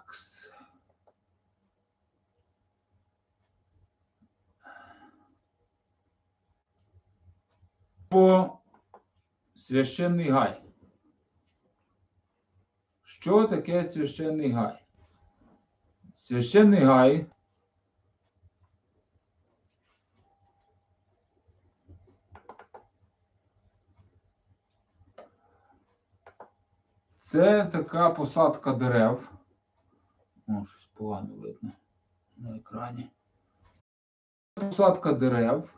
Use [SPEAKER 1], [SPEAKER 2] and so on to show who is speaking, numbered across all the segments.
[SPEAKER 1] Так. По священний гай. Що таке священний гай? Священний гай це така посадка дерев. О, щось погано видно на екрані. Посадка дерев.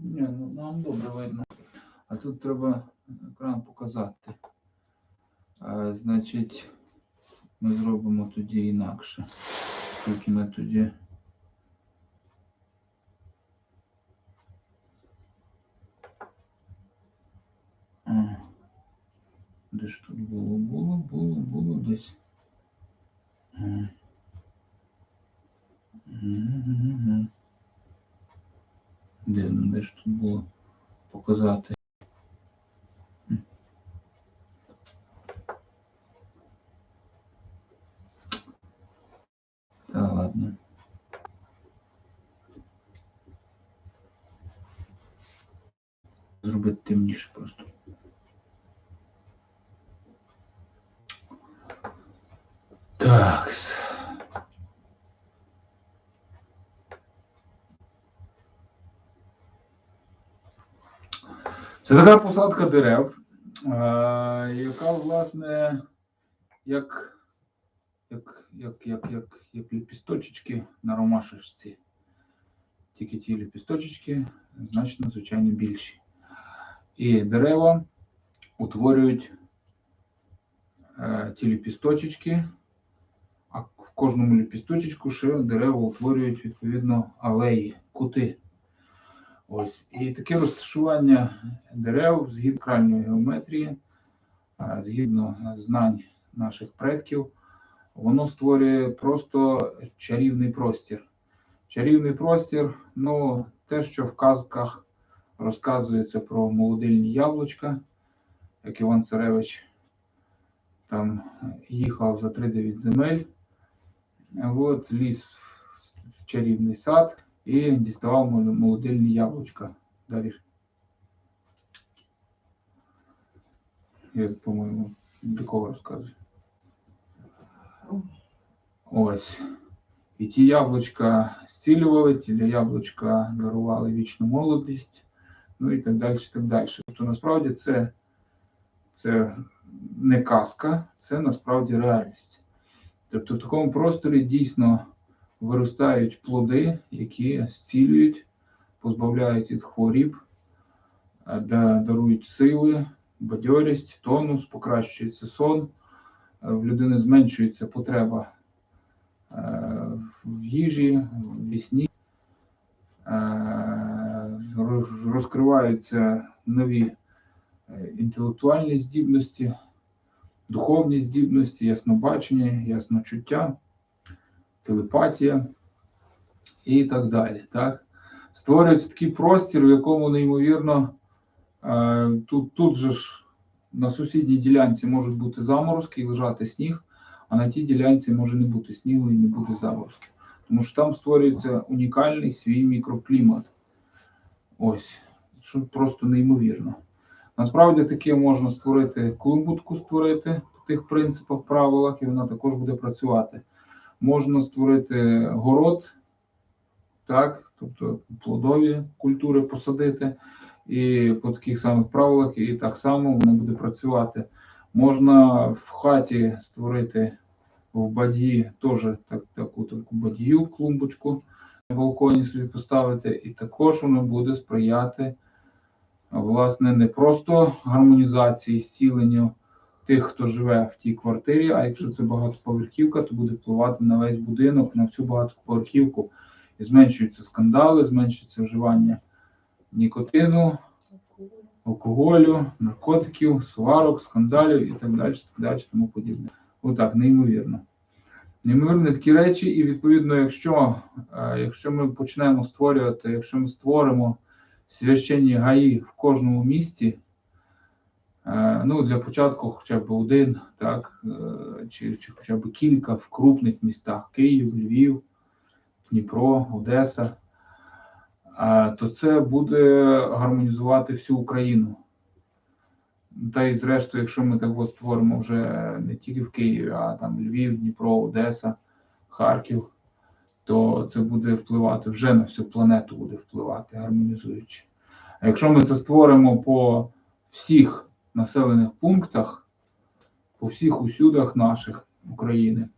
[SPEAKER 1] Ні, ну нам добре видно. А тут треба екран показати. А, значить, ми зробимо тоді інакше. Тільки ми тоді. А, де ж тут було? Було, було, було десь. Ага. Мгм. Де, ну, де ж тут було показати? М. Та ладно. Зробити темніше просто. Такс. Це така посадка дерев, е, яка, власне, як, як, як, як, як, як ліпісточечки на ромашечці. Тільки ті ліпісточечки значно, звичайно, більші. І дерева утворюють е, ті ліпісточечки, а в кожному ліпісточечку ще дерева утворюють відповідно алеї, кути. Ось. І таке розташування дерев згідно крайньої геометрії, а, згідно знань наших предків, воно створює просто чарівний простір. Чарівний простір, ну, те, що в казках розказується про молодильні яблучка, як Іван Царевич там їхав за 3-9 земель, от, ліз в чарівний сад і діставав молодильні яблучка. Далі. Я, по-моєму, до кого розказую. Ось. І ті яблучка зцілювали, ті яблучка дарували вічну молодість, ну і так далі, так далі. Тобто насправді це, це не казка, це насправді реальність. Тобто в такому просторі дійсно виростають плоди, які зцілюють, позбавляють від хворіб, е, дарують сили, бадьорість, тонус, покращується сон, е, в людини зменшується потреба е, в їжі, в вісні, розкриваються нові е, інтелектуальні здібності, духовні здібності, яснобачення, ясночуття телепатія і так далі. Так? Створюється такий простір, в якому неймовірно е, тут, тут же ж на сусідній ділянці можуть бути заморозки і лежати сніг, а на тій ділянці може не бути снігу і не буде заморозків. Тому що там створюється унікальний свій мікроклімат. Ось, що просто неймовірно. Насправді таке можна створити клумбутку, створити по тих принципах, правилах, і вона також буде працювати можна створити город, так, тобто плодові культури посадити, і по таких самих правилах, і так само воно буде працювати. Можна в хаті створити в бадьї теж так, таку таку бадью, клумбочку балконі собі поставити, і також воно буде сприяти власне не просто гармонізації, зціленню тих, хто живе в тій квартирі, а якщо це багатоповерхівка, то буде впливати на весь будинок, на всю багатоповерхівку. І зменшуються скандали, зменшується вживання нікотину, алкоголю, наркотиків, сварок, скандалів і так далі, так далі, тому подібне. Отак, неймовірно. Неймовірні такі речі, і відповідно, якщо, е, якщо ми почнемо створювати, якщо ми створимо священні гаї в кожному місті, Е, Ну, для початку хоча б один, так, е, чи, чи хоча б кілька в крупних містах Київ, Львів, Дніпро, Одеса, то це буде гармонізувати всю Україну. Та й зрештою, якщо ми так створимо вже не тільки в Києві, а там Львів, Дніпро, Одеса, Харків, то це буде впливати вже на всю планету буде впливати, гармонізуючи. А якщо ми це створимо по всіх населених пунктах, по всіх усюдах наших України,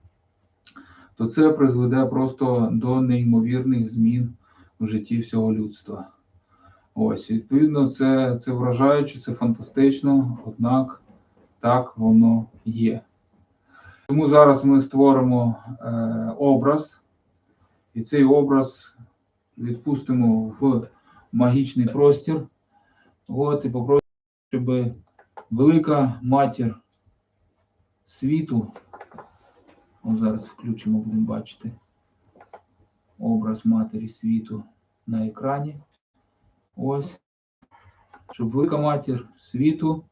[SPEAKER 1] то це призведе просто до неймовірних змін в житті всього людства. Ось, відповідно, це, це вражаюче, це фантастично, однак так воно є. Тому зараз ми створимо е, образ, і цей образ відпустимо в магічний простір. От, і попросимо, щоб велика матір світу, от зараз включимо, будемо бачити образ матері світу на екрані. Ось. Щоб велика матір світу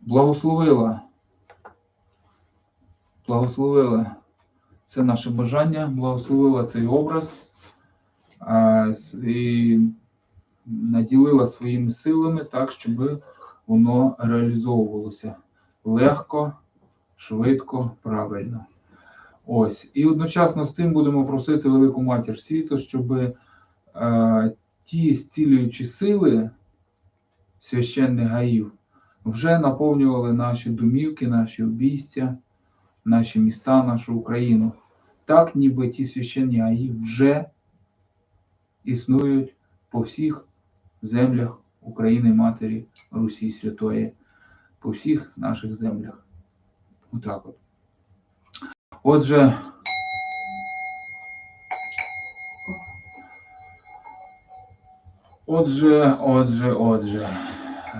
[SPEAKER 1] благословила. Благословила це наше бажання, благословила цей образ а, і наділила своїми силами так, щоб воно реалізовувалося легко, швидко, правильно. Ось. І одночасно з тим будемо просити Велику Матір світу, щоб е, ті зцілюючі сили священних гаїв вже наповнювали наші домівки, наші обійстя, наші міста, нашу Україну. Так, ніби ті священні гаї вже існують по всіх землях України Матері Русі Святої, по всіх наших землях. Отак от. Отже, отже, отже, отже,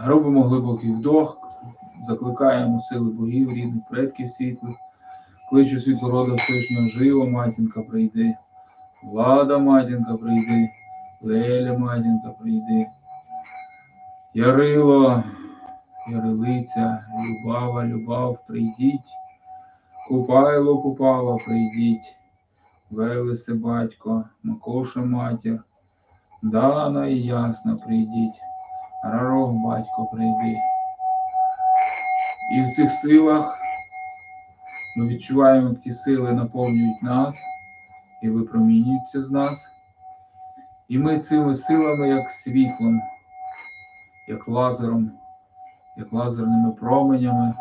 [SPEAKER 1] робимо глибокий вдох, закликаємо сили богів, рідних предків світлих, кличу світло рода Всевишнього живо, матінка прийди, влада матінка прийди, Леля матінка прийди, Ярило, Ярилиця, Любава, Любав, прийдіть. Купайло, купало, прийдіть, Велесе батько, Макоша матір, Дана і ясна прийдіть, Рарох батько прийди. І в цих силах ми відчуваємо, як ті сили наповнюють нас і випромінюються з нас. І ми цими силами, як світлом, як лазером, як лазерними променями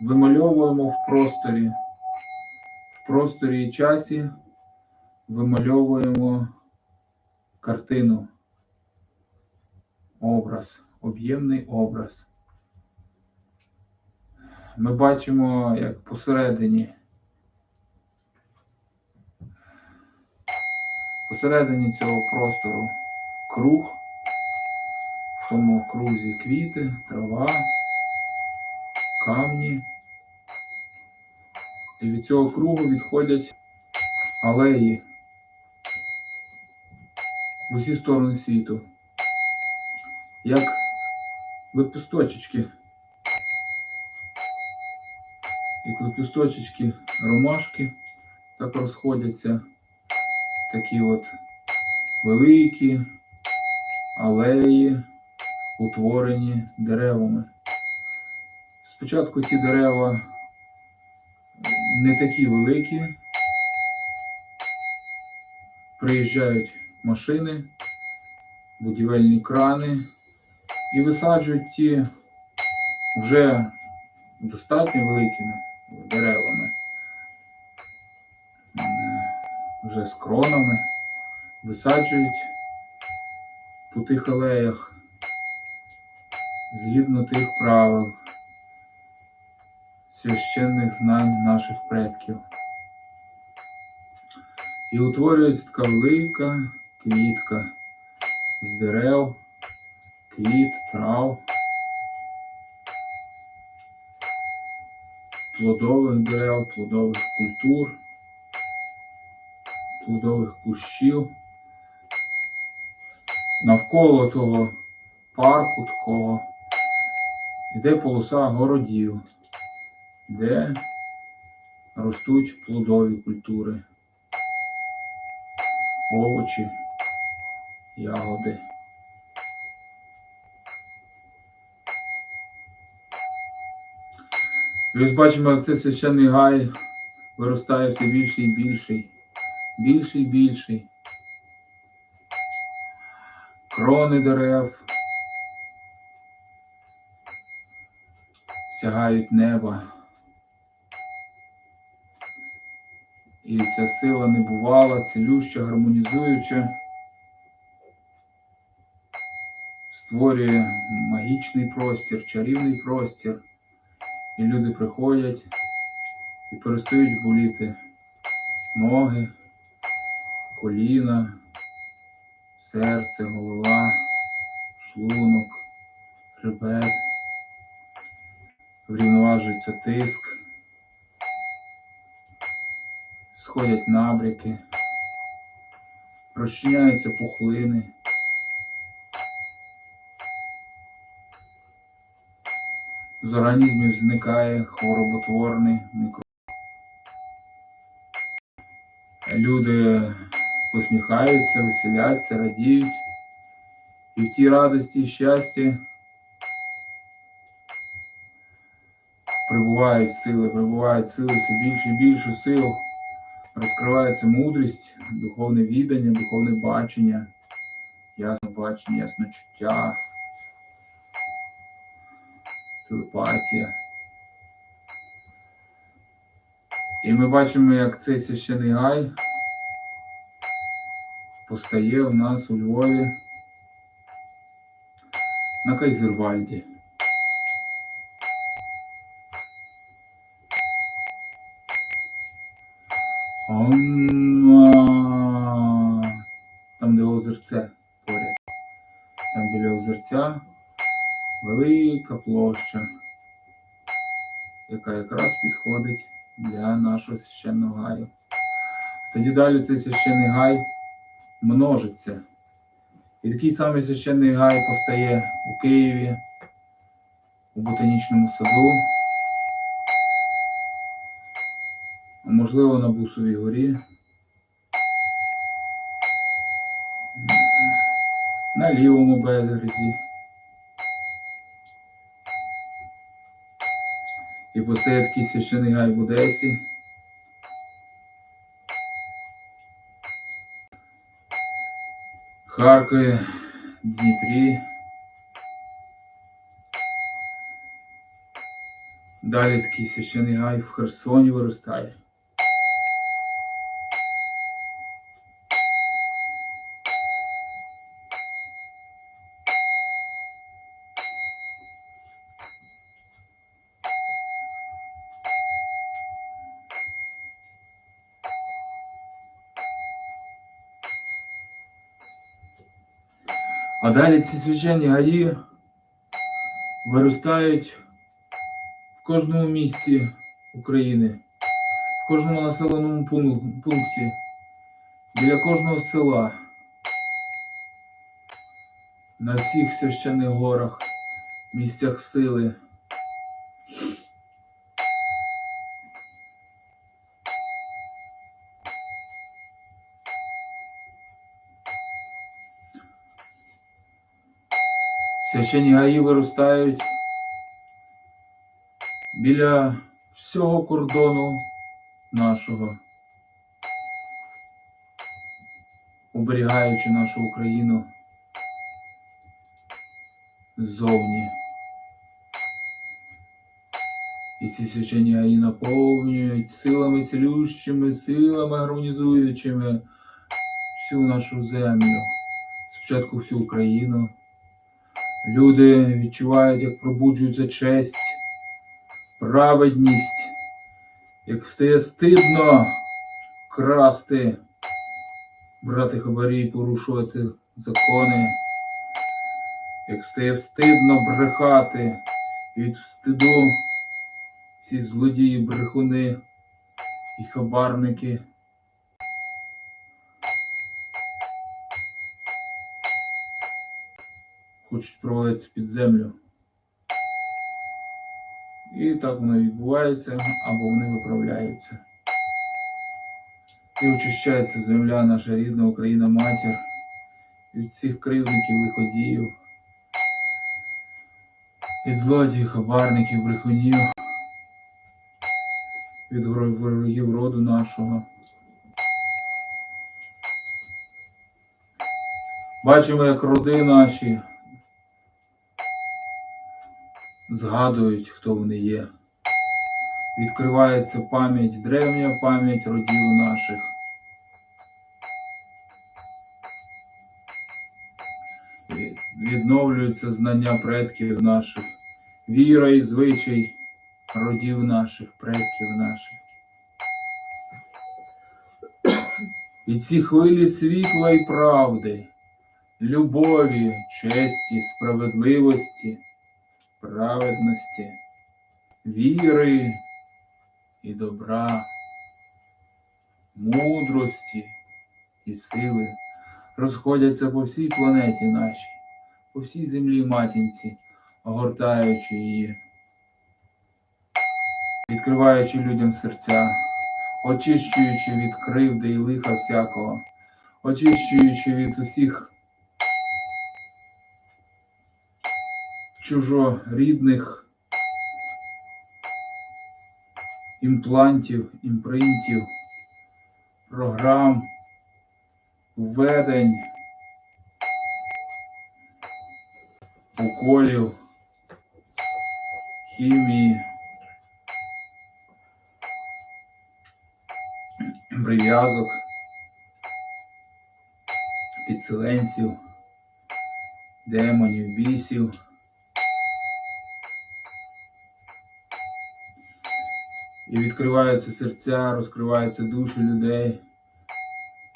[SPEAKER 1] вимальовуємо в просторі. В просторі і часі вимальовуємо картину, образ, об'ємний образ. Ми бачимо, як посередині, посередині цього простору круг, в тому крузі квіти, трава камні. І від цього кругу відходять алеї в усі сторони світу. Як лепесточечки. Як лепесточечки ромашки так розходяться такі от великі алеї, утворені деревами. Спочатку ті дерева не такі великі. Приїжджають машини, будівельні крани і висаджують ті вже достатньо великими деревами, вже з кронами, висаджують по тих алеях згідно тих правил священних знань наших предків. І утворюється така велика квітка з дерев, квіт, трав, плодових дерев, плодових культур, плодових кущів. Навколо того парку такого. Іде полоса городів, де ростуть плодові культури, овочі, ягоди. Ось бачимо, як цей священний гай виростає все більший і більший, більший і більший. Крони дерев сягають неба. І ця сила небувала, цілюща, гармонізуюча, створює магічний простір, чарівний простір. І люди приходять і перестають боліти ноги, коліна, серце, голова, шлунок, хребет, врівноважується тиск, сходять набряки, розчиняються пухлини. З організмів зникає хвороботворний мікро. Люди посміхаються, веселяться, радіють. І в тій радості і щасті прибувають сили, прибувають сили все більше і більше сил. Розкривається мудрість, духовне відання, духовне бачення, ясне бачення, ясне чуття, телепатія. І ми бачимо, як цей священий гай постає в нас у Львові на Кайзервальді. Там, де озерце поряд. Там біля озерця велика площа, яка якраз підходить для нашого священного гаю. Тоді далі цей священний гай множиться. І такий самий священний гай постає у Києві, у ботанічному саду, можливо на Бусовій горі, на лівому березі. І постає такий священий гай в Одесі. Харкові, Дніпрі. Далі такий священий гай в Херсоні виростає. А далі ці священні гаї виростають в кожному місті України, в кожному населеному пункті, біля кожного села, на всіх священних горах, місцях сили. Священні гаї виростають біля всього кордону нашого, оберігаючи нашу Україну ззовні. І ці священні гаї наповнюють силами цілющими, силами гармонізуючими всю нашу землю, спочатку всю Україну. Люди відчувають, як пробуджується честь, праведність, як стає стидно красти, брати хабарі порушувати закони, як стає встидно брехати від встиду всі злодії, брехуни і хабарники. Хочуть провалитися під землю. І так воно відбувається, або вони виправляються. І очищається земля, наша рідна Україна матір від всіх кривдників, лиходіїв, від злодіїв, хабарників, брехунів, від вор- ворогів роду нашого. Бачимо, як роди наші згадують, хто вони є. Відкривається пам'ять, древня пам'ять родів наших. Від- Відновлюються знання предків наших, віра і звичай родів наших, предків наших. І ці хвилі світла і правди, любові, честі, справедливості, праведності, віри і добра, мудрості і сили розходяться по всій планеті нашій, по всій землі матінці, огортаючи її, відкриваючи людям серця, очищуючи від кривди і лиха всякого, очищуючи від усіх чужорідних імплантів, імпринтів, програм, введень, уколів, хімії, прив'язок, підселенців, демонів, бісів. І відкриваються серця, розкриваються душі людей,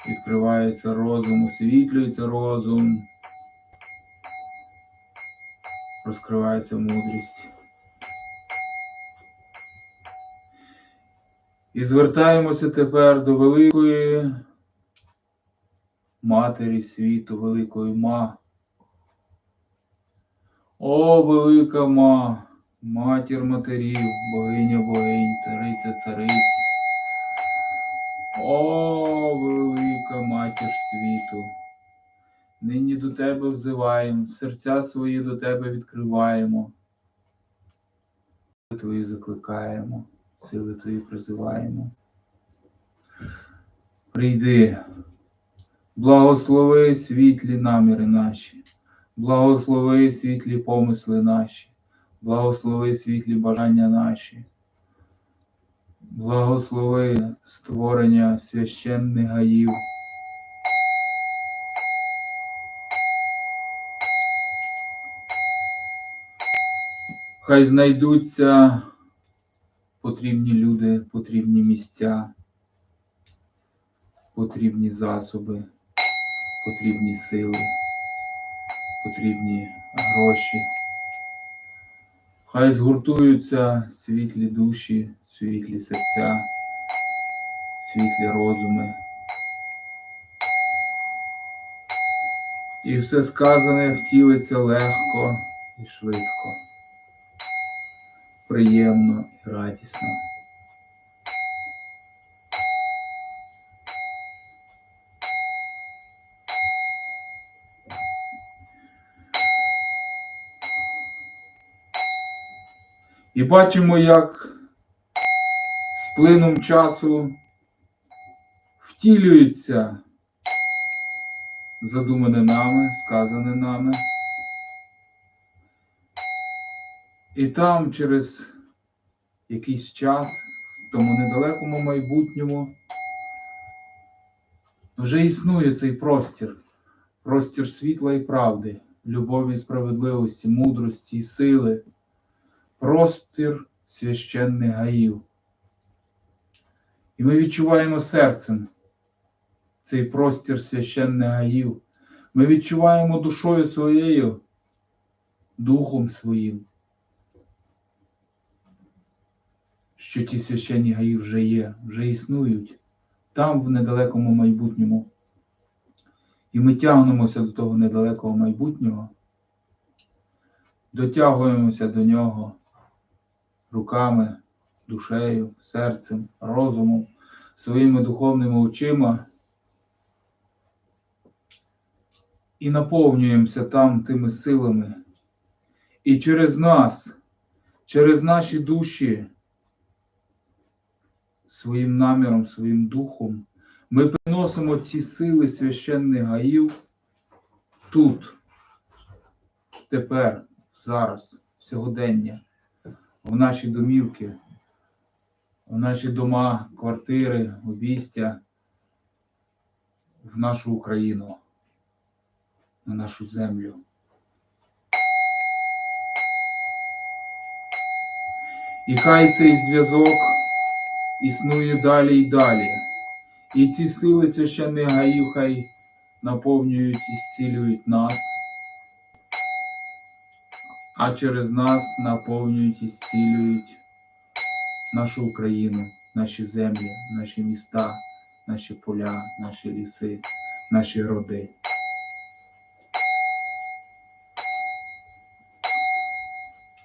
[SPEAKER 1] відкривається розум, освітлюється розум, розкривається мудрість. І звертаємося тепер до великої матері світу, великої ма. О, велика ма! Матір матерів, богиня богинь, цариця цариць. О, велика матір світу. Нині до тебе взиваємо, серця свої до тебе відкриваємо. Твої закликаємо, сили Твої призиваємо. Прийди, благослови світлі наміри наші, благослови світлі помисли наші. Благослови світлі бажання наші, благослови створення священних гаїв. Хай знайдуться потрібні люди, потрібні місця, потрібні засоби, потрібні сили, потрібні гроші. Хай згуртуються світлі душі, світлі серця, світлі розуми. І все сказане втілиться легко і швидко, приємно і радісно. І бачимо, як з плином часу втілюється задумане нами, сказане нами. І там через якийсь час, в тому недалекому майбутньому, вже існує цей простір, простір світла і правди, любові, справедливості, мудрості і сили простір священних гаїв. І ми відчуваємо серцем цей простір священних гаїв. Ми відчуваємо душою своєю, духом своїм, що ті священні гаї вже є, вже існують там в недалекому майбутньому. І ми тягнемося до того недалекого майбутнього, дотягуємося до нього руками, душею, серцем, розумом, своїми духовними очима і наповнюємося там тими силами. І через нас, через наші душі, своїм наміром, своїм духом, ми приносимо ці сили священних гаїв тут, тепер, зараз, сьогодення, в наші домівки, в наші дома, квартири, обійстя, в нашу Україну, на нашу землю. І хай цей зв'язок існує далі і далі. І ці сили священних гаїв хай наповнюють і зцілюють нас, а через нас наповнюють і зцілюють нашу Україну, наші землі, наші міста, наші поля, наші ліси, наші роди.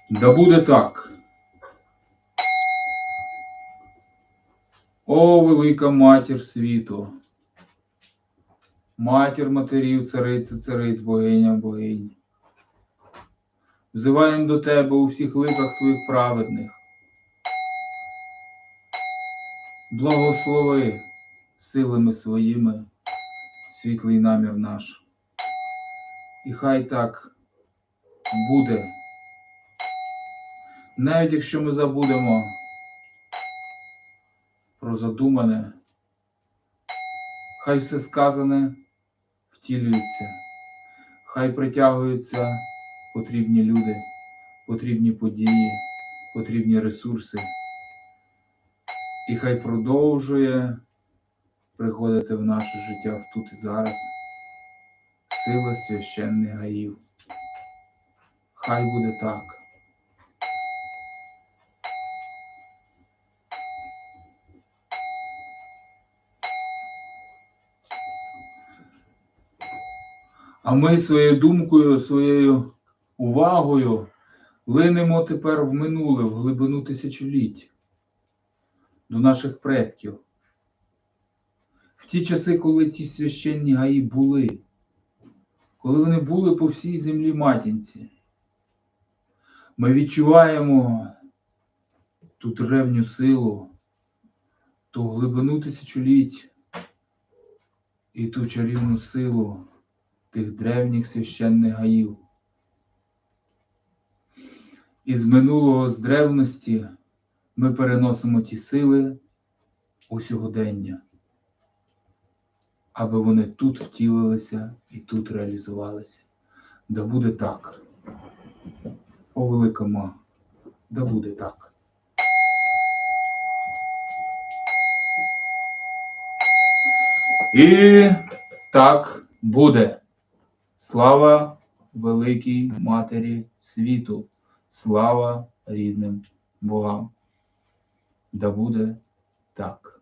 [SPEAKER 1] Да буде так. О, велика матір світу, матір матерів, цариця цариць, богиня богинь. Взиваємо до тебе у всіх ликах твоїх праведних. Благослови силами своїми світлий намір наш. І хай так буде. Навіть якщо ми забудемо про задумане, хай все сказане втілюється, хай притягуються потрібні люди, потрібні події, потрібні ресурси, і хай продовжує приходити в наше життя тут і зараз сила священних гаїв. Хай буде так. А ми своєю думкою, своєю увагою линемо тепер в минуле, в глибину тисячоліть, до наших предків. В ті часи, коли ті священні гаї були, коли вони були по всій землі матінці, ми відчуваємо ту древню силу, ту глибину тисячоліть і ту чарівну силу тих древніх священних гаїв. Із минулого з древності ми переносимо ті сили у сьогодення, аби вони тут втілилися і тут реалізувалися. Да буде так. О велика ма, да буде так. І так буде. Слава великій Матері світу, слава рідним богам. Да буде так.